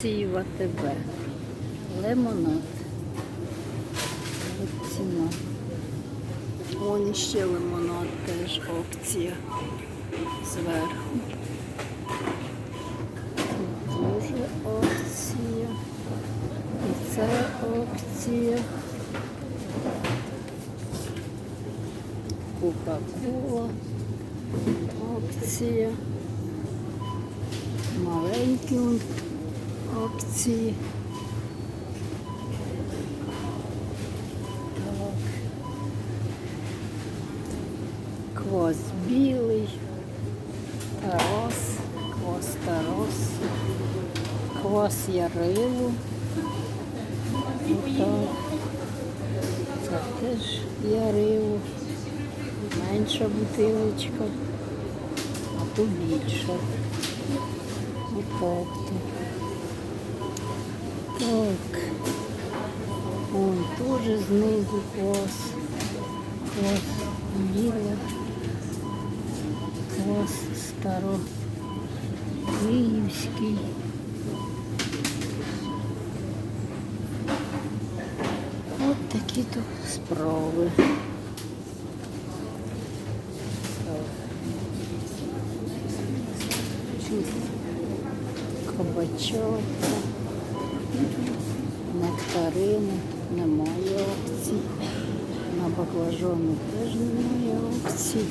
В АТБ. Лимонад. От ціна. Вон іще лимонад теж опція зверху. Дуже опція. І це опція. Кока-кола. Опція. Маленькі он акції. Так. Квас білий, Тарас, квас Тарас, квас Ярилу. Отак. Це теж Ярилу. Менша бутилочка, а то більша. Отак то. Так. Вон теж знизу клас. Клас біле. Клас. Київський. От такі то справи. Чисто. Нектарини, немає опцій. На баклажани теж немає опцій.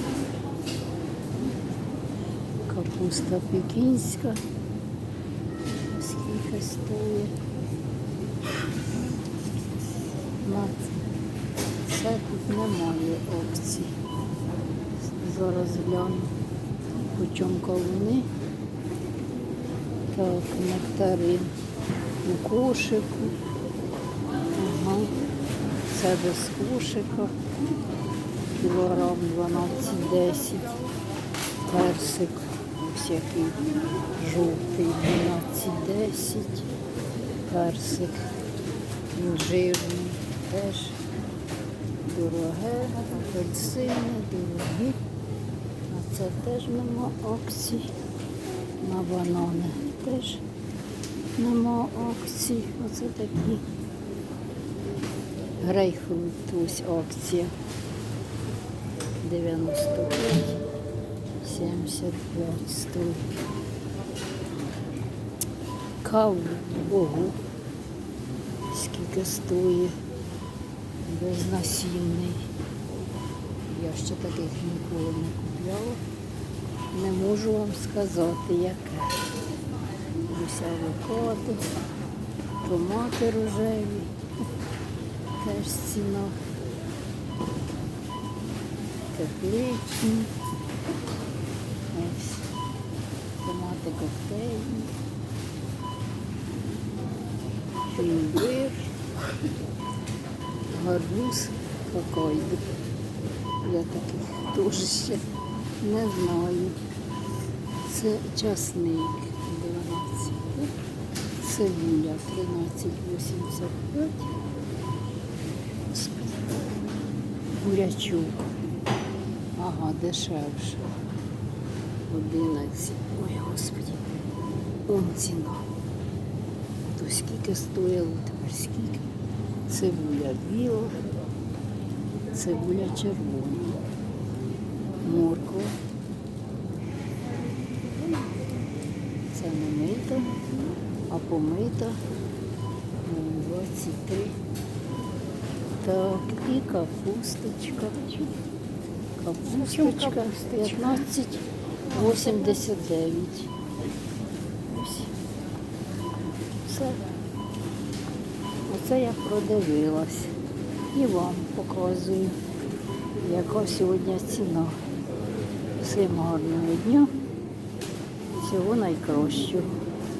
Капуста пекінська. Скільки стоїть? На це тут немає опцій. Зараз гляну, по чому. Так, нектарин у кошику. Ага. Це без кошика. Кілограм 12-10. Персик ось який жовтий 12-10. Персик інжирний теж дороге, апельсини дорогі. А це теж нема акцій. На банани теж нема акцій. Оце такі. Грейпфрут, ось акція. 95, 75 стоїть. Каву, ого, скільки стоїть. Безнасінний. Я ще таких ніколи не купляла. Не можу вам сказати, яке. Ось авокадо, томати рожеві. Теж ціна. Тепличні. Томати коктейльні. Імбир. Гарбуз покойду. Я таких теж ще не знаю. Це часник 12. Цибуля 13,85. Господи. Бурячок. Ага, дешевше. 11. Ой, господи. Он ціна. То скільки стояло, тепер скільки. Цибуля біла, цибуля червона, морква. Це не мита, а помита. 23. Так, і капусточка. Капусточка 15,89. Ось. Все. Оце я продивилась. І вам показую, яка сьогодні ціна. Всім гарного дня. Всього найкращого.